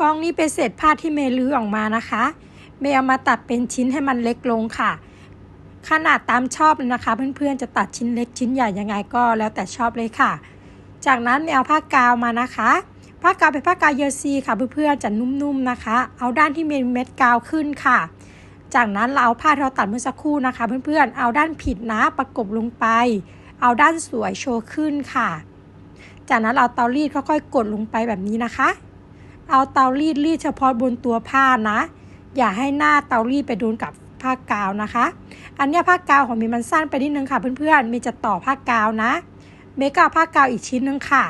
กองนี้เป็นเศษผ้าที่เมลื้อออกมานะคะ เมเอามาตัดเป็นชิ้นให้มันเล็กลงค่ะ ขนาดตามชอบเลยนะคะ เพื่อนๆจะตัดชิ้นเล็กชิ้นใหญ่ยังไงก็แล้วแต่ชอบเลยค่ะ จากนั้นเมเอาผ้ากาวมานะคะผ้ากาวเป็นผ้ากาวเยอซีค่ะเพื่อนๆจะนุ่มๆนะคะ เอาด้านที่มีเม็ดกาวขึ้นค่ะ จากนั้นเราเอาผ้าที่เราตัดเมื่อสักครู่นะคะ เพื่อนๆเอาด้านผิดนะประกบลงไป เอาด้านสวยโชว์ขึ้นค่ะ จากนั้นเราเตารีดค่อยๆกดลงไปแบบนี้นะคะ เอาเตารีดรีดเฉพาะบนตัวผ้านะ อย่าให้หน้าเตารีดไปโดนกับผ้ากาวนะคะ อันนี้ผ้ากาวของมย์มันสั้นไปนิดนึงค่ะเพื่อนๆมย์จะต่อผ้ากาวนะ เมก็เอาผ้ากาวอีกชิ้นนึงค่ะ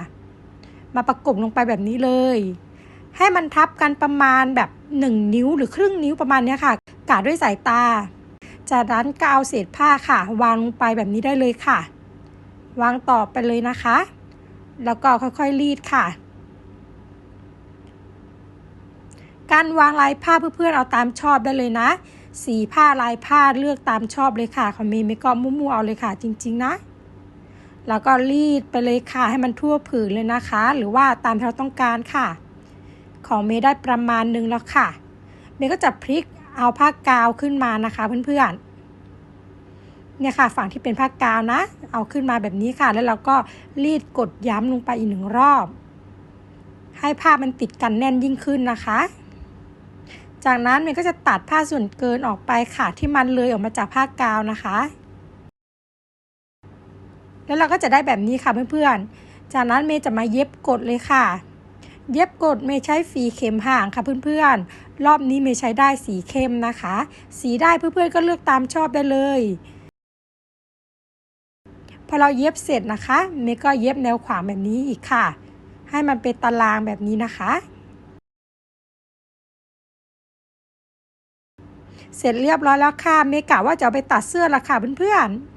มาประกบลงไปแบบนี้เลย ให้มันทับกันประมาณแบบ 1 นิ้วหรือครึ่งนิ้วประมาณนี้ค่ะกะด้วยสายตา จากนั้นก็เอาเศษผ้าค่ะ วางลงไปแบบนี้ได้เลยค่ะ วางต่อไปเลยนะคะ แล้วก็ค่อยๆรีดค่ะ การวางลายผ้าเพื่อนๆเอาตามชอบได้เลยนะ สีผ้าลายผ้าเลือกตามชอบเลยค่ะของเมย์ไม่ก็มั่วๆเอาเลยค่ะจริง ๆ นะ แล้วก็รีดไปเลยค่ะให้มันทั่วผืนเลยนะคะ หรือว่าตามที่เราต้องการค่ะ ของเมย์ได้ประมาณนึงแล้วค่ะ เมย์ก็จะพลิกเอาผ้ากาวขึ้นมานะคะเพื่อนๆเนี่ยค่ะฝั่งที่เป็นผ้ากาวนะ เอาขึ้นมาแบบนี้ค่ะ แล้วเราก็รีดกดย้ำลงไปอีกหนึ่งรอบ ให้ผ้ามันติดกันแน่นยิ่งขึ้นนะคะ จากนั้นเมย์ก็จะตัดผ้าส่วนเกินออกไปค่ะ ที่มันเลยออกมาจากผ้ากาวนะคะ แล้วเราก็จะได้แบบนี้ค่ะเพื่อนๆ จากนั้นเมย์จะมาเย็บกดเลยค่ะ เย็บกดเมย์ใช้ฝีเข็มห่างค่ะเพื่อนๆ รอบนี้เมย์ใช้ได้สีเข้มนะคะ สีได้เพื่อนๆก็เลือกตามชอบได้เลยพอเราเย็บเสร็จนะคะเมย์ก็เย็บแนวขวางแบบนี้อีกค่ะ ให้มันเป็นตารางแบบนี้นะคะ เสร็จเรียบร้อยแล้วค่ะเมกะว่าจะไปตัดเสื้อละค่ะเพื่อนๆ